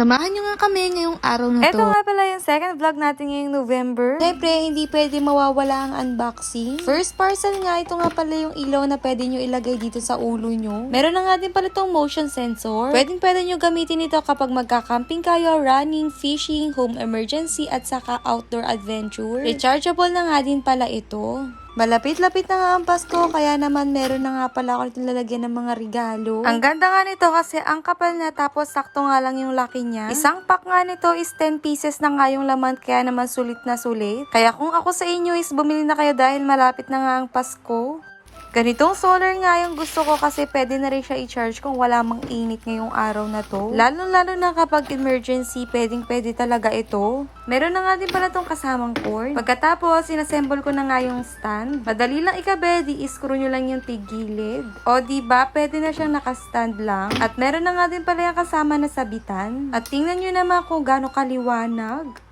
Samahan nyo nga kami ngayong araw na to. Ito nga pala yung second vlog natin ngayong November. Siyempre, hindi pwede mawawala ang unboxing. First parcel nga, ito nga pala yung ilaw na pwede nyo ilagay dito sa ulo nyo. Meron na nga din pala itong motion sensor. Pwedeng pwede nyo gamitin ito kapag magka-camping kayo, running, fishing, home emergency, at saka outdoor adventure. Rechargeable na nga din pala ito. Malapit-lapit na nga ang Pasko, kaya naman meron na nga pala ako itong lalagyan ng mga regalo. Ang ganda nga nito kasi ang kapal na tapos sakto nga lang yung laki niya. Isang pack nga nito is 10 pieces na nga yung laman kaya naman sulit na sulit. Kaya kung ako sa inyo is bumili na kayo dahil malapit na nga ang Pasko. Ganitong solar nga yung gusto ko kasi pwede na rin siya i-charge kung wala mang init ngayong araw na to. Lalo-lalo na kapag emergency, pwedeng pwede talaga ito. Meron na nga din pala tong kasamang cord. Pagkatapos, sinassemble ko na nga yung stand. Madali lang ikabe, di screw nyo lang yung tigilid. O ba pwede na siyang nakastand lang. At meron na nga din pala yung kasama na sabitan. At tingnan nyo naman kung gaano kaliwanag.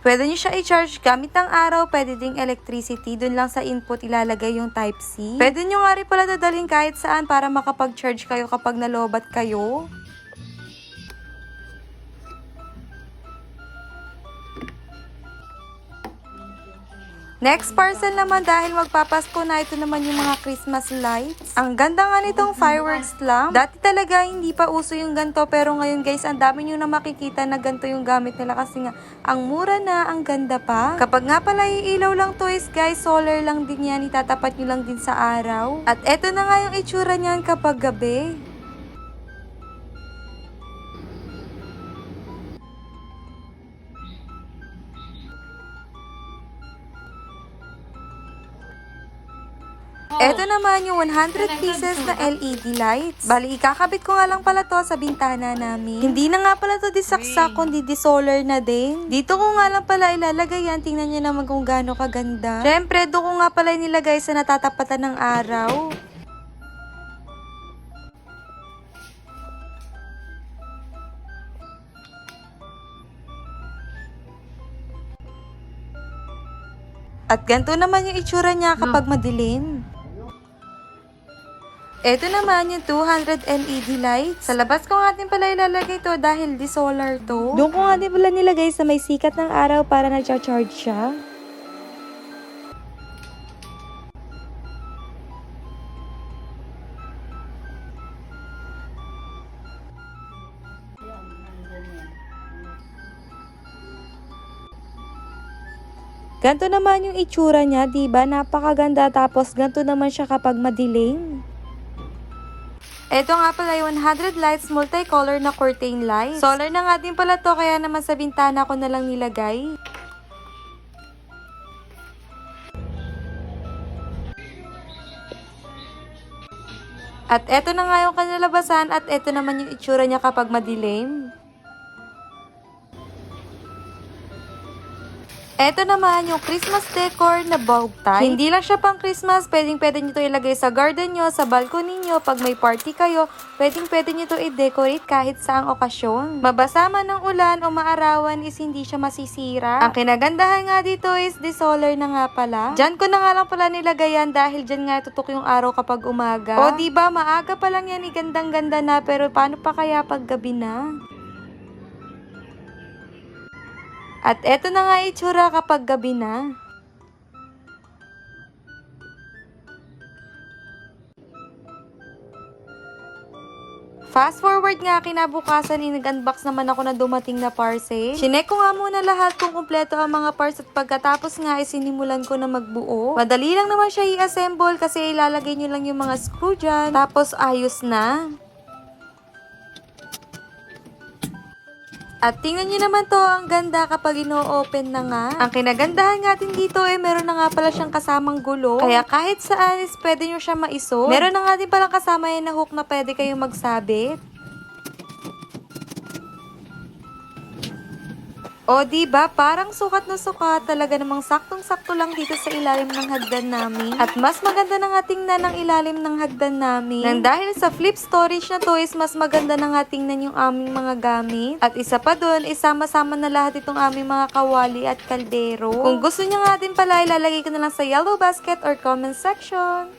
Pwede nyo siya i-charge gamit ng araw, pwede ding electricity, dun lang sa input ilalagay yung Type-C. Pwede nyo nga rin pala dadalhin kahit saan para makapag-charge kayo kapag nalobat kayo. Next parcel naman dahil magpapasko na ito naman yung mga Christmas lights. Ang ganda nga nitong fireworks lang. Dati talaga hindi pa uso yung ganto pero ngayon guys ang dami nyo na makikita na ganto yung gamit nila kasi nga ang mura na, ang ganda pa. Kapag nga pala iilaw lang to is guys solar lang din yan, itatapat nyo lang din sa araw. At eto na nga yung itsura niyan kapag gabi. Ito naman yung 100 pieces na LED lights. Bali, ikakabit ko nga lang pala to sa bintana namin. Hindi na nga pala to disaksak, kundi di solar na din. Dito ko nga lang pala ilalagay yan. Tingnan nyo naman kung gaano kaganda. Siyempre, doon ko nga pala nilagay sa natatapatan ng araw. At ganito naman yung itsura niya kapag madilim. Ito naman yung 200 LED lights. Sa labas ko nga din pala ilalagay to dahil di solar to. Doon ko nga din pala nilagay sa may sikat ng araw para nag-charge siya. Ganto naman yung itsura niya, 'di ba? Napakaganda tapos ganto naman siya kapag madilim. Ito nga pala yung 100 lights multicolor na curtain lights. Solar na nga din pala to kaya naman sa bintana ko na lang nilagay. At eto na nga yung kanalabasan at eto naman yung itsura niya kapag madilim. Ito naman yung Christmas decor na bulb type. Hindi lang siya pang Christmas, pwedeng pwede nyo to ilagay sa garden nyo, sa balcony nyo, pag may party kayo, pwedeng pwede nyo to i-decorate kahit saang okasyon. Mabasa man ng ulan o maarawan is hindi siya masisira. Ang kinagandahan nga dito is the solar na nga pala. Diyan ko na nga lang pala nilagayan dahil dyan nga tutok yung araw kapag umaga. O di ba maaga pa lang yan, igandang ganda na, pero paano pa kaya pag gabi na? At eto na nga itsura kapag gabi na. Fast forward nga kinabukasan, nag-unbox naman ako na dumating na parcel. Chinek ko nga muna lahat kung kumpleto ang mga parts at pagkatapos nga ay sinimulan ko na magbuo. Madali lang naman siya i-assemble kasi ilalagay nyo lang yung mga screw dyan. Tapos ayos na. At tingnan nyo naman to, ang ganda kapag ino-open na nga. Ang kinagandahan nga din dito eh, meron na nga pala siyang kasamang gulo. Kaya kahit saan is pwede nyo siya maisot. Meron na nga din palang kasama yan na hook na pwede kayong magsabit. O di ba parang sukat na sukat talaga namang saktong-sakto lang dito sa ilalim ng hagdan namin. At mas maganda na nga tingnan ang ilalim ng hagdan namin. Nang dahil sa flip storage na to is mas maganda na nga tingnan yung aming mga gamit. At isa pa dun, isama-sama na lahat itong aming mga kawali at kaldero. Kung gusto niyo nga din pala, ilalagay ko na lang sa yellow basket or comment section.